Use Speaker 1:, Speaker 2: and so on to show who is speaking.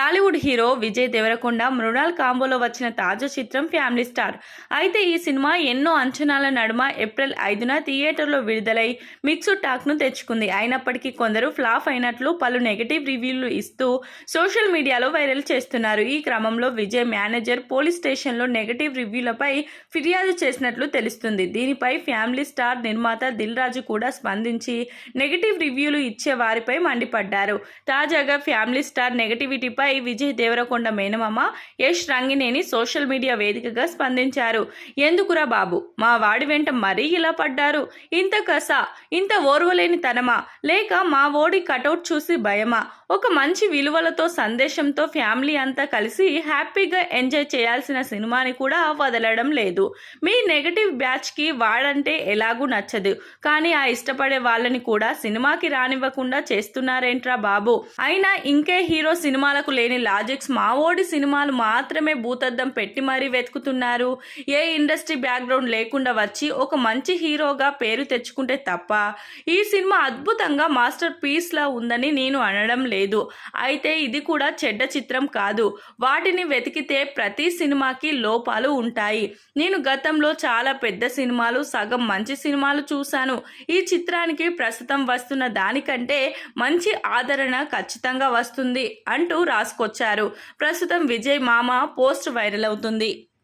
Speaker 1: that Bollywood hero Vijay Deverakonda Mrunal కాంబోలో వచ్చిన తాజా చిత్రం ఫ్యామిలీ స్టార్. అయితే ఈ సినిమా ఎన్నో అంచనాల నడుమ ఏప్రిల్ ఐదున థియేటర్లో విడుదలై మిక్స్డ్ టాక్ను తెచ్చుకుంది. అయినప్పటికీ కొందరు ఫ్లాప్ అయినట్లు పలు నెగటివ్ రివ్యూలు ఇస్తూ సోషల్ మీడియాలో వైరల్ చేస్తున్నారు. ఈ క్రమంలో విజయ్ మేనేజర్ పోలీస్ స్టేషన్లో నెగటివ్ రివ్యూలపై ఫిర్యాదు చేసినట్లు తెలుస్తుంది. దీనిపై ఫ్యామిలీ స్టార్ నిర్మాత దిల్ రాజు కూడా స్పందించి నెగటివ్ రివ్యూలు ఇచ్చే వారిపై మండిపడ్డారు. తాజాగా ఫ్యామిలీ స్టార్ నెగటివిటీపై విజయ్ దేవరకొండ మేనమామ యష్ రంగినేని సోషల్ మీడియా వేదికగా స్పందించారు. ఎందుకురా బాబు? మా వాడి వెంట మరీ ఇలా పడ్డారు? ఇంత కస ఇంత ఓర్వలేని తనమా? లేక మా ఓడి కటౌట్ చూసి భయమా? ఒక మంచి విలువలతో సందేశంతో ఫ్యామిలీ అంతా కలిసి హ్యాపీగా ఎంజాయ్ చేయాల్సిన సినిమాని కూడా వదలడం లేదు. మీ నెగటివ్ బ్యాచ్కి వాడంటే ఎలాగూ నచ్చదు. కానీ ఆ ఇష్టపడే వాళ్ళని కూడా సినిమాకి రానివ్వకుండా చేస్తున్నారేంట్రా బాబు? అయినా ఇంకే హీరో సినిమాలకు లేని లాజిక్స్ మావోడి సినిమాలు మాత్రమే భూతద్దం పెట్టి మరీ వెతుకుతున్నారు. ఏ ఇండస్ట్రీ బ్యాక్గ్రౌండ్ లేకుండా వచ్చి ఒక మంచి హీరోగా పేరు తెచ్చుకుంటే తప్ప ఈ సినిమా అద్భుతంగా మాస్టర్ పీస్లా ఉందని నేను అనడం లేదు. అయితే ఇది కూడా చెడ్డ చిత్రం కాదు. వాటిని వెతికితే ప్రతి సినిమాకి లోపాలు ఉంటాయి. నేను గతంలో చాలా పెద్ద సినిమాలు సగం మంచి సినిమాలు చూశాను. ఈ చిత్రానికి ప్రస్తుతం వస్తున్న దానికంటే మంచి ఆదరణ ఖచ్చితంగా వస్తుంది అంటూ రాసుకు తీసుకొచ్చారు. ప్రస్తుతం విజయ్ మామ పోస్ట్ వైరల్ అవుతుంది.